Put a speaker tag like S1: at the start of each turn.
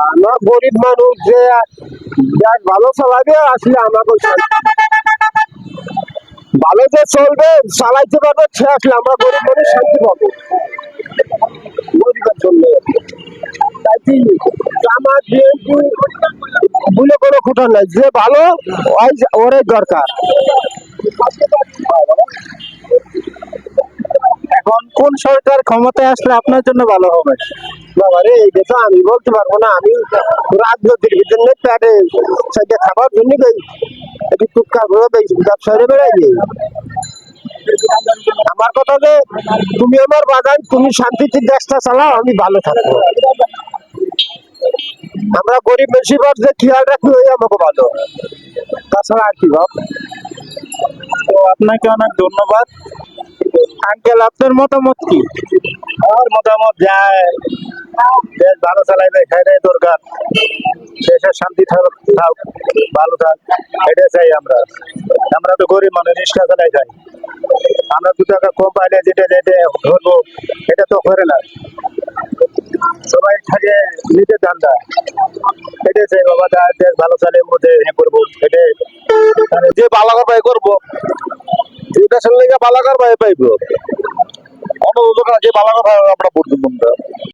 S1: আমরা গরিব মানুষ যে দেখ ভালো চালাবে আসলে আমাকে ভালো যে চলবে চালাইতে পারবে সে আসলে আমরা গরিব মানুষ শান্তি পাবো। গরিবের জন্য। বলে কোনো খুঁটা নাই। যে ভালো ওরে দরকার।
S2: কোন সরকার ক্ষমতায় আসলে আপনার জন্য ভালো হবে?
S1: তো আমি বলতে পারব না। আমি রাজনীতির জন্য প্যাটে সাইডে খাবার জন্য একটু ব্যবসায়ী বেড়াই আমার কথা যে তুমি আমার বাগান তুমি শান্তিতে দেশটা চালাও আমি ভালো থাকব। আমরা গরিব বেশিরভাগ যে খেয়াল রাখি ওই আমাকে ভালো। তাছাড়া আর কি ভাব?
S2: তো আপনাকে অনেক ধন্যবাদ। আঙ্কেল, আপনার মতামত কি?
S1: আমার মতামত যায়, দেশ ভালো চালাইবে সেটাই দরকার। দেশের শান্তি থাক ভালো থাক এটাই চাই আমরা। আমরা তো গরিব মানুষ রিক্সা চালাই খাই আমরা দু টাকা কম পাইলে যেটা যেটা ধরবো এটা তো করে না। সবাই থাকে নিজের ধান্দা। এটাই চাই, বাবা দেশ ভালো চালে মধ্যে করব এটাই যে ভাই করব দেশের লেগে বালাকার ভাই পাইব। অন্য দোকান আছে বালাকার ভাই আমরা ভোট